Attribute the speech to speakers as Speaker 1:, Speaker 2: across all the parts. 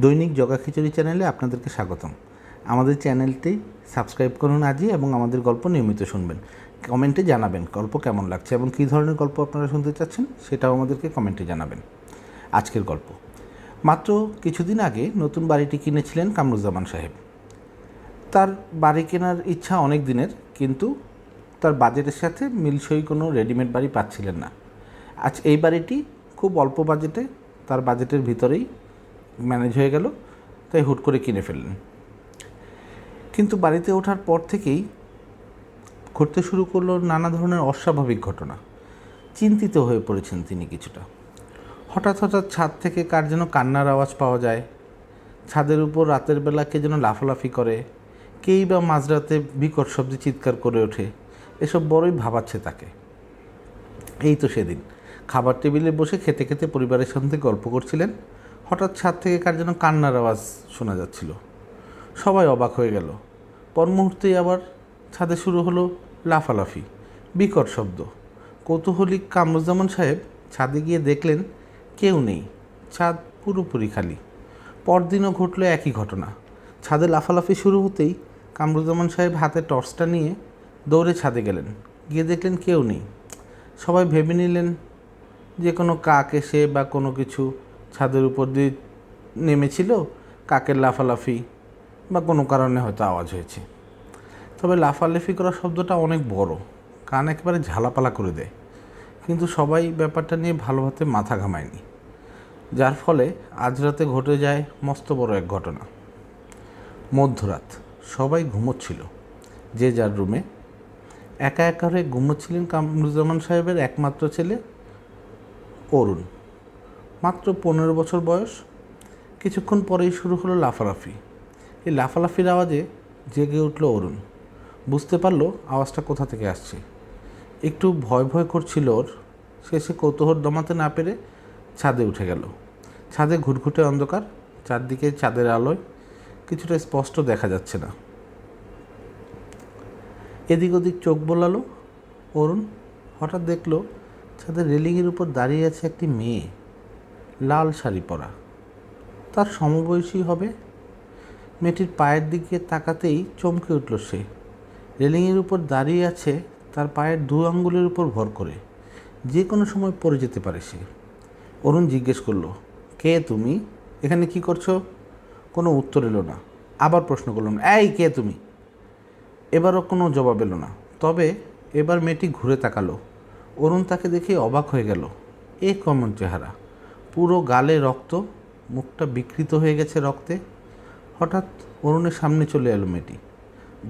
Speaker 1: দৈনিক জগা খিচুড়ি চ্যানেলে আপনাদেরকে স্বাগতম। আমাদের চ্যানেলটি সাবস্ক্রাইব করুন আজই এবং আমাদের গল্প নিয়মিত শুনবেন। কমেন্টে জানাবেন গল্প কেমন লাগছে এবং কী ধরনের গল্প আপনারা শুনতে চাচ্ছেন সেটাও আমাদেরকে কমেন্টে জানাবেন। আজকের গল্প। মাত্র কিছুদিন আগে নতুন বাড়িটি কিনেছিলেন কামরুজ্জামান সাহেব। তার বাড়ি কেনার ইচ্ছা অনেক দিনের, কিন্তু তার বাজেটের সাথে মিলসই কোনো রেডিমেড বাড়ি পাচ্ছিলেন না। আজ এই বাড়িটি খুব অল্প বাজেটে তার বাজেটের ভিতরেই ম্যানেজ হয়ে গেল, তাই হুট করে কিনে ফেললেন। কিন্তু বাড়িতে ওঠার পর থেকেই ঘটতে শুরু করল নানা ধরনের অস্বাভাবিক ঘটনা। চিন্তিত হয়ে পড়েছেন তিনি কিছুটা। হঠাৎ হঠাৎ ছাদ থেকে কার যেন কান্নার আওয়াজ পাওয়া যায়। ছাদের উপর রাতের বেলা কে যেন লাফালাফি করে। কেই বা মাঝরাতে বিকট শব্দে চিৎকার করে ওঠে। এসব বড়ই ভাবাচ্ছে তাকে। এই তো সেদিন। খাবার টেবিলে বসে খেতে খেতে পরিবারের সঙ্গে গল্প করছিলেন। হঠাৎ ছাদ থেকে কার যেন কান্নার আওয়াজ শোনা যাচ্ছিল। সবাই অবাক হয়ে গেল। পর মুহূর্তেই আবার ছাদে শুরু হলো লাফালাফি, বিকট শব্দ। কৌতূহলী কামরুজ্জামান সাহেব ছাদে গিয়ে দেখলেন কেউ নেই, ছাদ পুরোপুরি খালি। পরদিনও ঘটলো একই ঘটনা। ছাদে লাফালাফি শুরু হতেই কামরুজ্জামান সাহেব হাতে টর্চটা নিয়ে দৌড়ে ছাদে গেলেন। গিয়ে দেখলেন কেউ নেই। সবাই ভেবে নিলেন যে কোনো কাক এসে বা কোনো কিছু ছাদের উপর দিয়ে নেমেছিল, কাকের লাফালাফি বা কোনো কারণে হয়তো আওয়াজ হয়েছে। তবে লাফালাফি করা শব্দটা অনেক বড়, কান একেবারে ঝালাপালা করে দেয়। কিন্তু সবাই ব্যাপারটা নিয়ে ভালোভাবে মাথা ঘামায়নি, যার ফলে আজ রাতে ঘটে যায় মস্ত বড় এক ঘটনা। মধ্যরাত সবাই ঘুমোচ্ছিল, যে যার রুমে। একা একা হয়ে ঘুমোচ্ছিলেন কামরুজ্জামান সাহেবের একমাত্র ছেলে অরুণ। মাত্র পনেরো বছর বয়স। কিছুক্ষণ পরেই শুরু হলো লাফালাফি। এই লাফালাফির আওয়াজে জেগে উঠল অরুণ। বুঝতে পারল আওয়াজটা কোথা থেকে আসছে। একটু ভয় ভয় করছিল ওর। শেষে কৌতূহল দমাতে না পেরে ছাদে উঠে গেল। ছাদে ঘুটঘুটে অন্ধকার, চারদিকে চাঁদের আলোয়। কিছুটা স্পষ্ট দেখা যাচ্ছে না। এদিক ওদিক চোখ বোলালো। অরুণ হঠাৎ দেখল ছাদের রেলিংয়ের উপর দাঁড়িয়ে আছে একটি মেয়ে। লাল শাড়ি পরা। তার সমবয়সী হবে। মেয়েটির পায়ের দিকে তাকাতেই চমকে উঠল সে। রেলিংয়ের উপর দাঁড়িয়ে আছে তার পায়ের দু আঙ্গুলের উপর ভর করে। যে কোনো সময় পড়ে যেতে পারে সে। অরুণ জিজ্ঞেস করল, কে তুমি? এখানে কি করছ? কোনো উত্তর এলো না। আবার প্রশ্ন করলাম এই, কে তুমি? এবারও কোনো জবাব এলো না। তবে এবার মেয়েটি ঘুরে তাকালো। অরুণ তাকে দেখে অবাক হয়ে গেল। এ কমন চেহারা। পুরো গালে রক্ত, মুখটা বিকৃত হয়ে গেছে রক্তে। হঠাৎ অরুণের সামনে চলে এলো মেয়েটি।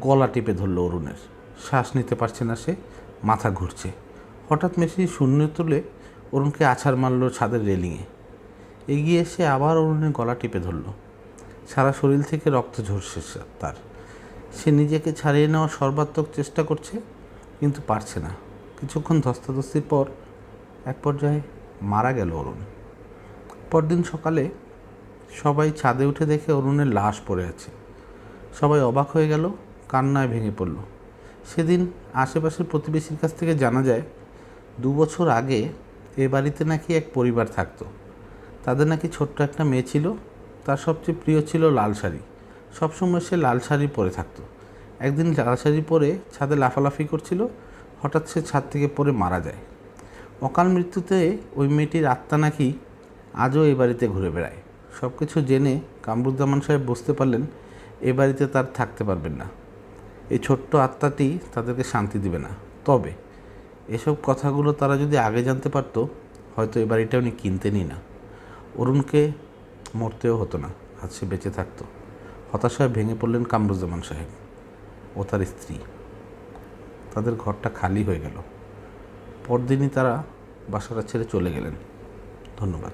Speaker 1: গলা টিপে ধরলো অরুণের। শ্বাস নিতে পারছে না সে, মাথা ঘুরছে। হঠাৎ মেশিন শূন্য তুলে অরুণকে আছাড় মারলো ছাদের রেলিংয়ে এগিয়ে এসে আবার অরুণের গলা টিপে ধরলো। সারা শরীর থেকে রক্ত ঝরছে তার। সে নিজেকে ছাড়িয়ে নেওয়ার সর্বাত্মক চেষ্টা করছে, কিন্তু পারছে না। কিছুক্ষণ ধস্তাধস্তির পর এক পর্যায়ে মারা গেল অরুণ। পরদিন সকালে সবাই ছাদে উঠে দেখে অরুণের লাশ পড়ে আছে। সবাই অবাক হয়ে গেল, কান্নায় ভেঙে পড়ল। সেদিন আশেপাশের প্রতিবেশীর কাছ থেকে জানা যায়, দু বছর আগে এ বাড়িতে নাকি এক পরিবার থাকতো। তাদের নাকি ছোট্ট একটা মেয়ে ছিল, তার সবচেয়ে প্রিয় ছিল লাল শাড়ি। সবসময় সে লাল শাড়ি পরে থাকতো। একদিন লাল শাড়ি পরে ছাদে লাফালাফি করছিল, হঠাৎ সে ছাদ থেকে পড়ে মারা যায়। অকাল মৃত্যুতে ওই মেয়েটির আত্মা নাকি আজও এ বাড়িতে ঘুরে বেড়ায়। সব কিছু জেনে কামরুজ্জামান সাহেব বুঝতে পারলেন, এ বাড়িতে তার থাকতে পারবেন না। এই ছোট্ট আত্মাটি তাদেরকে শান্তি দিবে না। তবে এসব কথাগুলো তারা যদি আগে জানতে পারতো, হয়তো এ বাড়িটা উনি কিনতেনই না। অরুণকে মরতেও হতো না, আজ সে বেঁচে থাকতো। হতাশায় ভেঙে পড়লেন কামরুজ্জামান সাহেব ও তার স্ত্রী। তাদের ঘরটা খালি হয়ে গেল। পরদিনই তারা বাসাটা ছেড়ে চলে গেলেন। ধন্যবাদ।